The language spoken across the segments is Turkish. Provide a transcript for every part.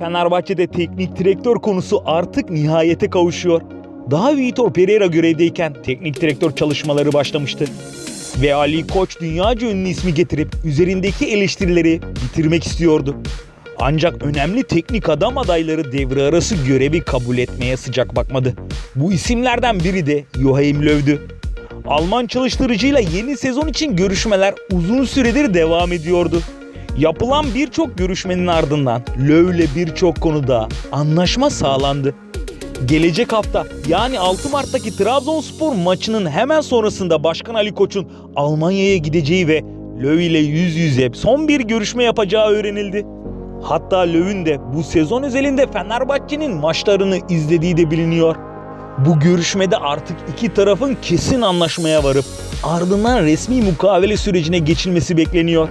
Fenerbahçe'de teknik direktör konusu artık nihayete kavuşuyor. Daha Vitor Pereira görevdeyken teknik direktör çalışmaları başlamıştı. Ve Ali Koç dünyaca ünlü ismi getirip üzerindeki eleştirileri bitirmek istiyordu. Ancak önemli teknik adam adayları devre arası görevi kabul etmeye sıcak bakmadı. Bu isimlerden biri de Joachim Löw'dü. Alman çalıştırıcıyla yeni sezon için görüşmeler uzun süredir devam ediyordu. Yapılan birçok görüşmenin ardından Löw ile birçok konuda anlaşma sağlandı. Gelecek hafta yani 6 Mart'taki Trabzonspor maçının hemen sonrasında Başkan Ali Koç'un Almanya'ya gideceği ve Löw ile yüz yüze son bir görüşme yapacağı öğrenildi. Hatta Löw'ün de bu sezon özelinde Fenerbahçe'nin maçlarını izlediği de biliniyor. Bu görüşmede artık iki tarafın kesin anlaşmaya varıp ardından resmi mukavele sürecine geçilmesi bekleniyor.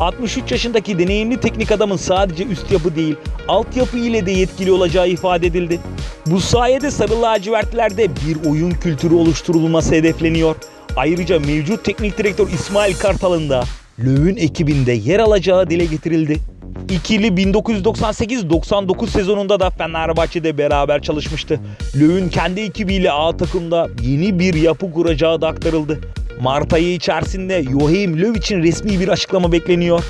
63 yaşındaki deneyimli teknik adamın sadece üst yapı değil, altyapı ile de yetkili olacağı ifade edildi. Bu sayede Sarı Lacivertlerde bir oyun kültürü oluşturulması hedefleniyor. Ayrıca mevcut teknik direktör İsmail Kartal'ın da Löw'ün ekibinde yer alacağı dile getirildi. İkili 1998-99 sezonunda da Fenerbahçe'de beraber çalışmıştı. Löw'ün kendi ekibiyle A takımda yeni bir yapı kuracağı da aktarıldı. Mart ayı içerisinde Joachim Löw için resmi bir açıklama bekleniyor.